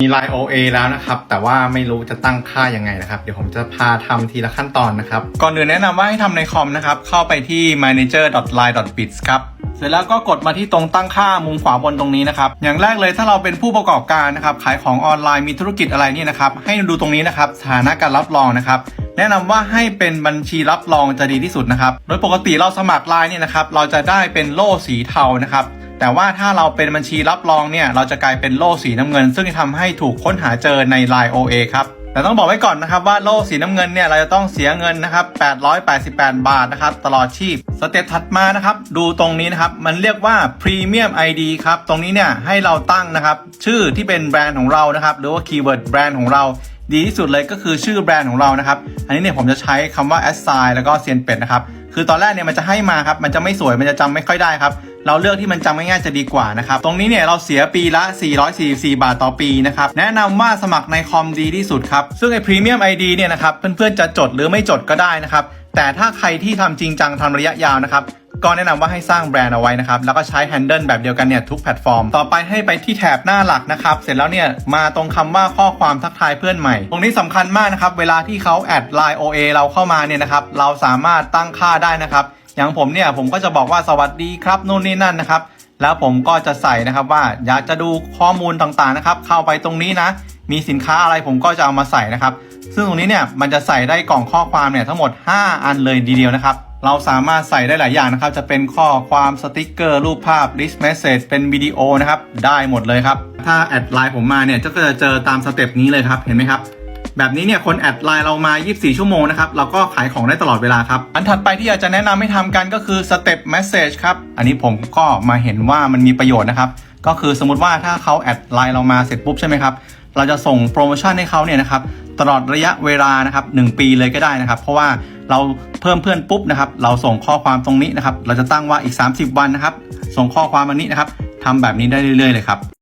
มี Line OA แล้วนะครับ แต่ว่าไม่รู้จะตั้งค่ายังไงนะครับ เดี๋ยวผมจะพาทำทีละขั้นตอนนะครับ ก่อนอื่นแนะนำว่าให้ทำในคอมนะครับ เข้าไปที่ manager.line.bits ครับเสร็จแล้วก็กดมาที่ตรงตั้งค่ามุมขวาบนตรงนี้นะครับ อย่างแรกเลยถ้าเราเป็นผู้ประกอบการนะครับ ขายของออนไลน์มีธุรกิจอะไรนี่นะครับ ให้ดูตรงนี้นะครับสถานะการรับรองนะครับ แนะนำว่าให้เป็นบัญชีรับรองจะดีที่สุดนะครับ โดยปกติเราสมัครไลน์เนี่ยนะครับ เราจะได้เป็นโล่สีเทานะครับ แต่ว่าถ้าเราเป็นบัญชีรับรองเนี่ยเราจะกลายเป็นโล่สีน้ำเงิน ซึ่งจะทำให้ถูกค้นหาเจอใน Line OA ครับแต่ต้องบอกไว้ก่อนนะครับว่าโล่สีน้ำเงินเนี่ยเราจะต้องเสียเงินนะครับ 888 บาทนะครับตลอดชีพ สเต็ปถัดมานะครับ ดูตรงนี้นะครับ มันเรียกว่า Premium ID ครับ ตรงนี้เนี่ยให้เราตั้งนะครับ ชื่อที่เป็นแบรนด์ของเรานะครับ หรือว่าคีย์เวิร์ดแบรนด์ของเรา ดีที่สุดเลยก็คือชื่อแบรนด์ของเรานะครับ อันนี้เนี่ยผมจะใช้คำว่า assign แล้วก็เซียนเป็ดนะครับ คือตอนแรกเนี่ยมันจะให้มาครับ มันจะไม่สวย มันจะจำไม่ค่อยได้ครับ เราเลือกที่มันจำง่ายๆจะดีกว่านะครับ ตรงนี้เนี่ยเราเสียปีละ 444 บาทต่อปีนะครับ แนะนำว่าสมัครในคอมดีที่สุดครับ ซึ่งไอ้ Premium ID เนี่ยนะครับ เพื่อนๆจะจดหรือไม่จดก็ได้นะครับ แต่ถ้าใครที่ทำจริงจังทำระยะยาวนะครับก็แนะนำว่าให้สร้างแบรนด์เอาไว้นะครับ แล้วก็ใช้แฮนเดิลแบบเดียวกันเนี่ยทุกแพลตฟอร์ม ต่อไปให้ไปที่แถบหน้าหลักนะครับ เสร็จแล้วเนี่ยมาตรงคำว่าข้อความทักทายเพื่อนใหม่ ตรงนี้สำคัญมากนะครับ เวลาที่เขาแอด Line OA เราเข้ามาเนี่ยนะครับ เราสามารถตั้งค่าได้นะครับ อย่างผมเนี่ยผมก็จะบอกว่าสวัสดีครับนู่นนี่นั่นนะครับ แล้วผมก็จะใส่นะครับว่าอยากจะดูข้อมูลต่างๆนะครับ เข้าไปตรงนี้นะ มีสินค้าอะไรผมก็จะเอามาใส่นะครับ ซึ่งตรงนี้เนี่ยมันจะใส่ได้กล่องข้อความเนี่ยทั้งหมด 5 อันเลยทีเดียวนะครับเราสามารถใส่ได้หลายอย่างนะครับ จะเป็นข้อความสติกเกอร์รูปภาพ list message เป็นวิดีโอนะครับ ได้หมดเลยครับ ถ้าแอดไลน์ผมมาเนี่ยก็จะเจอตามสเต็ปนี้เลยครับ เห็นไหมครับ แบบนี้เนี่ยคนแอดไลน์เรามา 24 ชั่วโมงนะครับ เราก็ขายของได้ตลอดเวลาครับ อันถัดไปที่อยากจะแนะนำให้ทำกันก็คือ Step Message ครับ อันนี้ผมก็มาเห็นว่ามันมีประโยชน์นะครับ ก็คือสมมติว่าถ้าเขาแอดไลน์เรามาเสร็จปุ๊บใช่ไหมครับ เราจะส่งโปรโมชั่นให้เขาเนี่ยนะครับตลอดระยะเวลานะครับ1ปีเลยก็ได้นะครับ เพราะว่าเราเพิ่มเพื่อนปุ๊บนะครับ เราส่งข้อความตรงนี้นะครับ เราจะตั้งว่าอีก 30 วันนะครับ ส่งข้อความอันนี้นะครับทำแบบนี้ได้เรื่อยๆเลยครับ